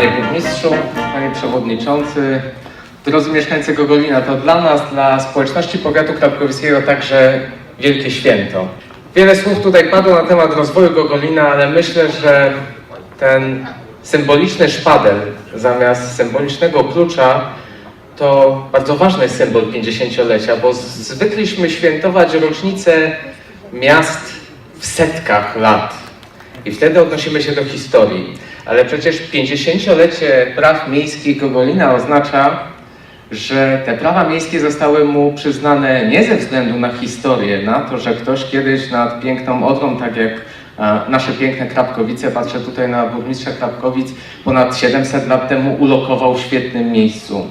burmistrzu, panie przewodniczący, drodzy mieszkańcy Gogolina, to dla nas, dla społeczności powiatu krapkowickiego także wielkie święto. Wiele słów tutaj padło na temat rozwoju Gogolina, ale myślę, że ten symboliczny szpadel zamiast symbolicznego klucza to bardzo ważny symbol 50-lecia, bo zwykliśmy świętować rocznicę miast w setkach lat. I wtedy odnosimy się do historii. Ale przecież 50-lecie praw miejskich Gogolina oznacza, że te prawa miejskie zostały mu przyznane nie ze względu na historię, na to, że ktoś kiedyś nad piękną Odrą, tak jak nasze piękne Krapkowice, patrzę tutaj na burmistrza Krapkowic, ponad 700 lat temu ulokował w świetnym miejscu.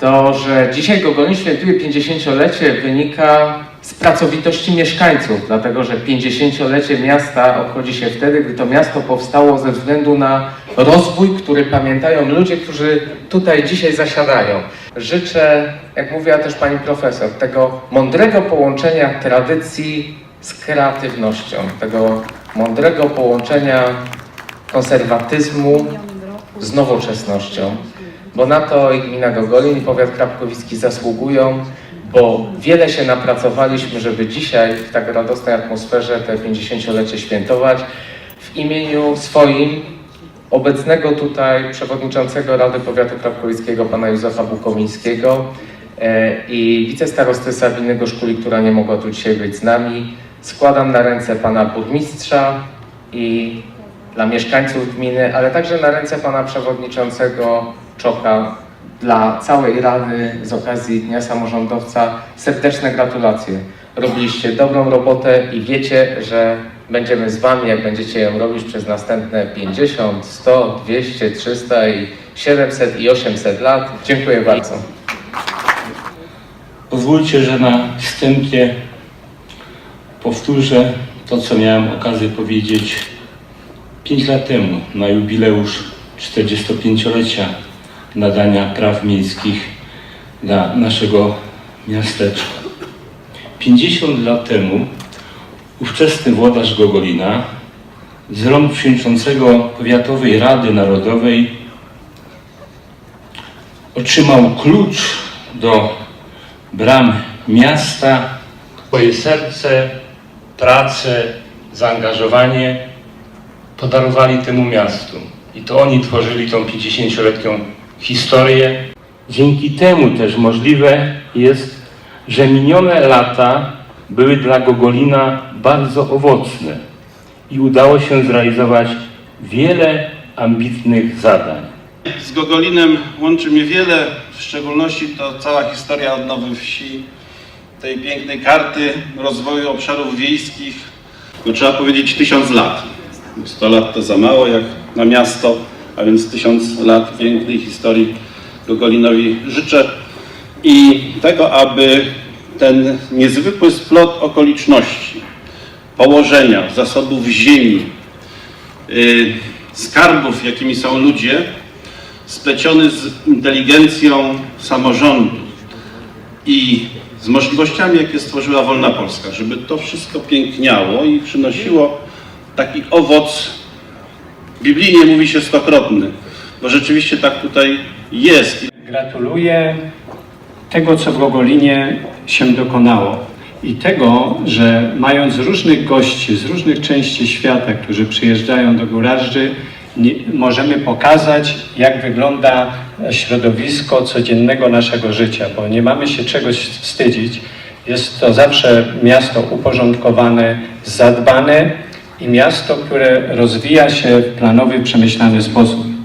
To, że dzisiaj Gogolin świętuje 50-lecie wynika z pracowitości mieszkańców, dlatego że 50-lecie miasta obchodzi się wtedy, gdy to miasto powstało ze względu na rozwój, który pamiętają ludzie, którzy tutaj dzisiaj zasiadają. Życzę, jak mówiła też pani profesor, tego mądrego połączenia tradycji z kreatywnością, tego mądrego połączenia konserwatyzmu z nowoczesnością, bo na to i gmina Gogolin i powiat krapkowicki zasługują, bo wiele się napracowaliśmy, żeby dzisiaj w tak radosnej atmosferze te 50-lecie świętować. W imieniu swoim, obecnego tutaj przewodniczącego Rady Powiatu Krapkowickiego pana Józefa Bukomińskiego e, i wicestarosty Sabiny Goszkuli, która nie mogła tu dzisiaj być z nami, składam na ręce pana burmistrza i dla mieszkańców gminy, ale także na ręce pana przewodniczącego Czoka dla całej Rady z okazji Dnia Samorządowca serdeczne gratulacje. Robiliście dobrą robotę i wiecie, że będziemy z wami, jak będziecie ją robić przez następne 50, 100, 200, 300 i 700 i 800 lat. Dziękuję bardzo. Pozwólcie, że na wstępie powtórzę to, co miałem okazję powiedzieć 5 lat temu na jubileusz 45-lecia nadania praw miejskich dla naszego miasteczka. 50 lat temu ówczesny włodarz Gogolina z rąk przewodniczącego Powiatowej Rady Narodowej otrzymał klucz do bram miasta, swoje serce, pracę, zaangażowanie podarowali temu miastu. I to oni tworzyli tą 50-letnią historię. Dzięki temu też możliwe jest, że minione lata były dla Gogolina bardzo owocne i udało się zrealizować wiele ambitnych zadań. Z Gogolinem łączy mnie wiele, w szczególności to cała historia odnowy wsi, tej pięknej karty rozwoju obszarów wiejskich. No, trzeba powiedzieć tysiąc lat. 100 lat to za mało jak na miasto, a więc tysiąc lat pięknej historii Gogolinowi życzę. I tego, aby ten niezwykły splot okoliczności, położenia, zasobów ziemi, yy, skarbów, jakimi są ludzie, spleciony z inteligencją samorządu i z możliwościami, jakie stworzyła wolna Polska, żeby to wszystko piękniało i przynosiło taki owoc, biblijnie mówi się stokrotny, bo rzeczywiście tak tutaj jest. Gratuluję tego, co w Gogolinie się dokonało i tego, że mając różnych gości z różnych części świata, którzy przyjeżdżają do Górażdży, możemy pokazać, jak wygląda środowisko codziennego naszego życia, bo nie mamy się czegoś wstydzić. Jest to zawsze miasto uporządkowane, zadbane i miasto, które rozwija się w planowy, przemyślany sposób.